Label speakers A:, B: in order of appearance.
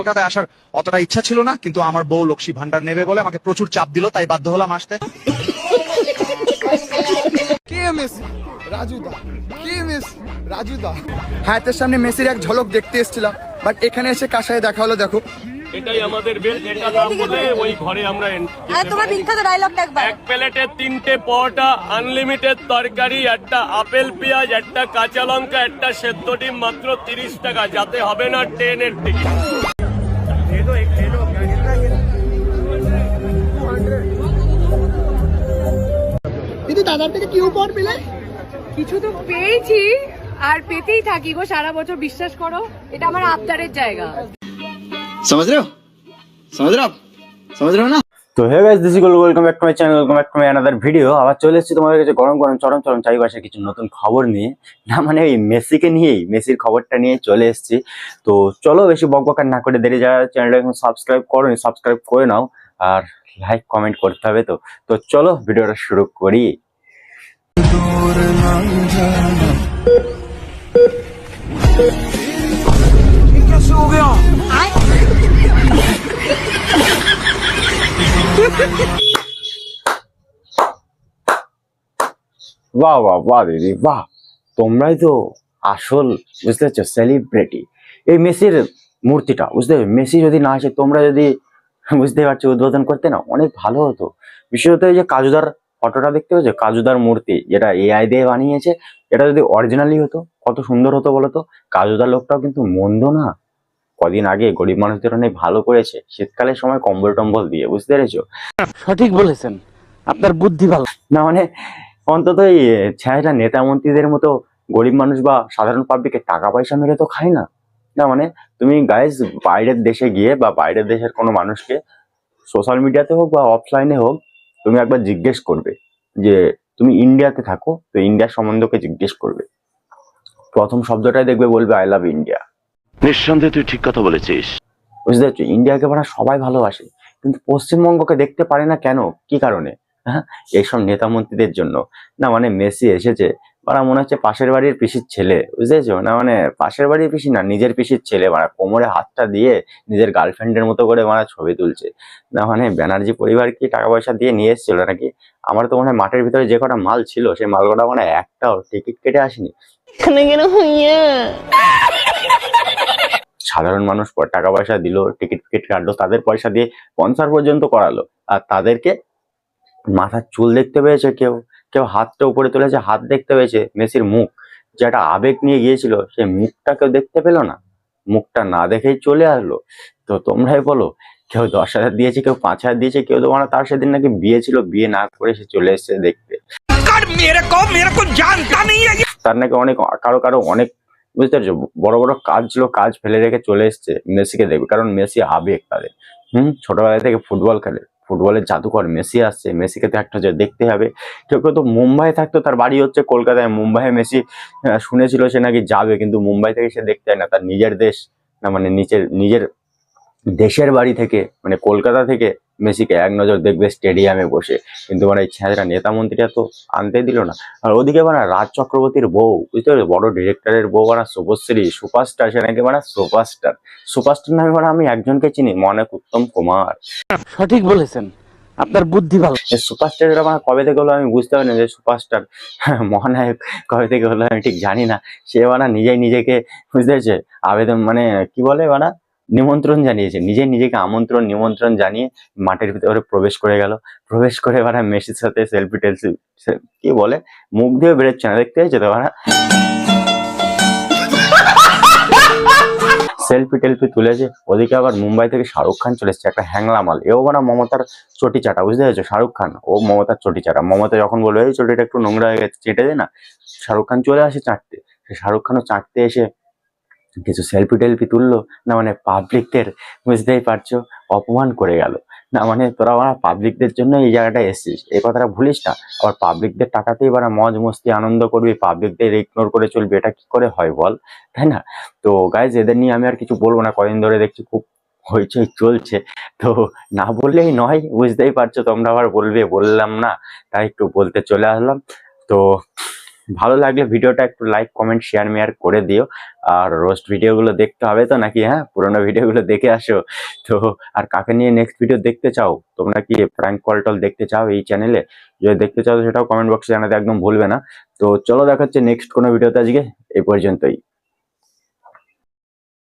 A: কলকাতায় আসার অতটা ইচ্ছা ছিল না কিন্তু আমার বউ লক্ষ্মী ভান্ডার নেবে বলে আমাকে প্রচুর চাপ দিল তাই বাধ্য হলাম আসতে।
B: কে রাজুদা? কে মেসি রাজুদা? হাতের সামনে মেসির এক ঝলক দেখতে এসেছিলাম বাট এখানে এসে দেখা হলো দেখো।
C: এটাই আমাদের বেল এটা নাম বলে ওই ঘরে আমরা
D: আর তোমার বিখ্যাত ডায়লগটা একবার।
C: এক প্লেটে তিনটে পরোটা আনলিমিটেড তরকারি একটা আপেল পেঁয়াজ একটা কাঁচা লঙ্কা একটা সেদ্ধ ডিম মাত্র তিরিশ টাকা। যাতে হবে না ট্রেনের টিকিট।
B: দিদি দাদার থেকে কি উপহার পেলে
D: কিছু তো পেয়েছি আর পেতেই থাকি গো সারা বছর বিশ্বাস করো এটা আমার আবদারের জায়গা
E: समझ रहे हो समझ रहे हो आप समझ रहे हो ना
F: তো hey guys this is welcome back to my channel welcome back to my another video আবার চলে এসেছি তোমাদের কাছে গরম গরম, চরম চরম চারিপাশে কিছু নতুন খবর নিয়ে। না মানে এই মেসিকে নিয়েই, মেসির খবরটা নিয়ে চলে এসেছি। তো চলো বেশি বকবকার না করে দেরি যারা চ্যানেলটা এখন সাবস্ক্রাইব করোনি সাবস্ক্রাইব করে নাও। আর লাইক কমেন্ট করতে হবে তো। তো চলো, ভিডিওটা শুরু করি। বাহ বাহ বাহ, দিদি, বাহ। তোমরাই তো আসল, বুঝতে পারছ সেলিব্রিটি এই মেসির মূর্তিটা, বুঝতে পারছ? মেসি যদি না আসে, তোমরা যদি, বুঝতে পারছ, উদ্বোধন করতে না, অনেক ভালো হতো। বিশেষত এই যে কাজুদার ফটোটা দেখতে পাচ্ছ? কাজুদার মূর্তি, যেটা এআই দিয়ে বানিয়েছে, এটা যদি অরিজিনালি হতো, কত সুন্দর হতো বলতো কাজুদার লোকটাও কিন্তু মন্দ না। কদিন আগে গরিব মানুষদের অনেক ভালো করেছে। শীতকালের সময় কম্বল টম্বল দিয়ে বুঝতে পেরেছ?
G: সঠিক বলেছেন। আপনার বুদ্ধি ভালো।
F: না মানে অন্তত এই ছেলেটা নেতা মন্ত্রীদের মতো গরিব মানুষ বা সাধারণ পাবলিকে টাকা পয়সা মেরে তো খায় না। না মানে তুমি গাইজ বাইরের দেশে গিয়ে বা বাইরের দেশের কোনো মানুষকে সোশ্যাল মিডিয়াতে হোক বা অফলাইনে হোক তুমি একবার জিজ্ঞেস করবে যে তুমি ইন্ডিয়াতে থাকো? তো ইন্ডিয়ার সম্বন্ধকে জিজ্ঞেস করবে। প্রথম শব্দটাই দেখবে বলবে আই লাভ ইন্ডিয়া
H: নিঃসন্দেহে তুই ঠিক কথা বলেছিস।
F: বুঝতে পারছ ইন্ডিয়াকে মানে সবাই ভালোবাসে, কিন্তু পশ্চিমবঙ্গকে দেখতে পারে না কেন? কি কারণে? হ্যাঁ? এইসব নেতা মন্ত্রীদের জন্য। না মানে মেসি এসেছে ওরা মনে হচ্ছে পাশের বাড়ির পিসির ছেলে বুঝতেছো না মানে পাশের বাড়ির পিসি না, নিজের পিসির ছেলে মানে কোমরে হাতটা দিয়ে নিজের গার্লফ্রেন্ডের মতো করে মানে ছবি তুলছে। না মানে ব্যানার্জি পরিবার কি টাকা পয়সা দিয়ে নিয়ে এসেছিল নাকি? আমার তো মনে হয় মাঠের ভিতরে যে কটা মাল ছিল, সেই মালকটা মানে একটাও টিকিট কেটে আসেনি। সাধারণ মানুষ টাকা পয়সা দিল টিকিট ফিকিট কাটলো তাদের পয়সা দিয়ে স্পন্সর পর্যন্ত করালো। আর তাদেরকে মাথার চুল দেখতে পেয়েছে কেউ। কেউ হাতটা উপরে তুলেছে হাত দেখতে পেয়েছে মেসির মুখ। যেটা আবেগ নিয়ে গিয়েছিল সেই মুখটা কেউ দেখতে পেল না। মুখটা না দেখেই চলে আসলো। তো তোমরাই বলো কেউ দশ হাজার দিয়েছে কেউ পাঁচ হাজার দিয়েছে কেউ তো মানে তার সেদিন নাকি বিয়ে ছিল বিয়ে না করে সে চলে এসেছে দেখতে। তার নাকি অনেক কারও কারও অনেক বুঝতে পারছ? বড় বড় কাজ ছিল, কাজ ফেলে রেখে চলে এসছে মেসিকে দেখবে, কারণ মেসি আবেগ তাদের। হুম? ছোটবেলা থেকে ফুটবল খেলে, ফুটবলের জাদুকর মেসি আসছে, মেসিকে তো একটা দেখতে হবে। কেউ কেউ তো মুম্বাই থাকতো, তার বাড়ি হচ্ছে কলকাতায়। মুম্বাইয়ে মেসি শুনেছিল সে নাকি যাবে, কিন্তু মুম্বাই থেকে সে দেখতে না। তার নিজের দেশ, না মানে নিজের নিজের দেশের বাড়ি থেকে মানে কলকাতা থেকে মেসিকে এক নজর দেখবে স্টেডিয়ামে বসে। কিন্তু মানে ছেলেরা নেতা মন্ত্রীরা তো আনতে দিল না। আর ওদিকে মানে রাজ চক্রবর্তীর বউ বুঝতে পারছ? বড় ডিরেক্টরের বউ মানে শুভশ্রী সুপারস্টার সে নাকি মানে সুপারস্টার। সুপারস্টার নামে মানে আমি একজনকে চিনি মনেক উত্তম কুমার।
G: সঠিক বলেছেন। আপনার বুদ্ধি ভালো।
F: সুপারস্টার যেটা মানে কবে থেকে হলো আমি বুঝতে পারি না যে সুপারস্টার। মহানায়ক কবে থেকে হলো আমি ঠিক জানি না। সে মানে নিজেই নিজেকে বুঝতে পেরেছে? আবেদন মানে কি বলে মানে নিমন্ত্রণ জানিয়েছে। নিজে নিজেকে আমন্ত্রণ, নিমন্ত্রণ জানিয়ে মাঠের ভিতরে প্রবেশ করে গেল। প্রবেশ করে মানে মেসির সাথে সেলফি টেলফি কি বলে? মুখ দিয়ে বেরোচ্ছে না, দেখতে পেয়েছ তো মানে সেলফি টেলফি তুলেছে। ওদিকে আবার মুম্বাই থেকে শাহরুখ খান চলে এসেছে, একটা হ্যাংলা মাল। এও মানে মমতার চটি চাটা বুঝতে পেরেছ? শাহরুখ খান, ও মমতার চটি চাটা মমতা যখন বলবে, এই চটিটা একটু নোংরা হয়ে গেছে, চেটে দে না। শাহরুখ খান চলে আসে চাটতে সে শাহরুখ খানও চাটতে এসে কিছু সেলফি টেলফি তুললো, না মানে পাবলিকদের বুঝতেই পারছ, অপমান করে গেল। না মানে তোরা মানে পাবলিকদের জন্য এই জায়গাটা এসেছিস, এই কথাটা ভুলিস না। আবার পাবলিকদের টাকাতেই এবার মজ মস্তি আনন্দ করবি পাবলিকদের ইগনোর করে চলবি, এটা কি করে হয় বল? তাই না? তো গাইজ এদের নিয়ে আমি আর কিছু বলব না, কদিন ধরে দেখছি খুব হইচই চলছে। তো না বললেই নয়, বুঝতেই পারছ তোমরা আবার বলবে, বললাম না, তাই একটু বলতে চলে আসলাম। তো ভালো লাগলে ভিডিওটা একটু লাইক কমেন্ট শেয়ার মেয়ার করে দিও। আর রোস্ট ভিডিওগুলো দেখতে হবে তো নাকি হ্যাঁ? পুরোনো ভিডিওগুলো দেখে আসো। তো আর কাকে নিয়ে নেক্সট ভিডিও দেখতে চাও? তোমরা কি প্র্যাঙ্ক কল টল দেখতে চাও এই চ্যানেলে যদি দেখতে চাও সেটাও কমেন্ট বক্সে জানাতে একদম ভুলবে না। তো চলো দেখা হচ্ছে নেক্সট কোনো ভিডিওতে আজকে। এই পর্যন্তই।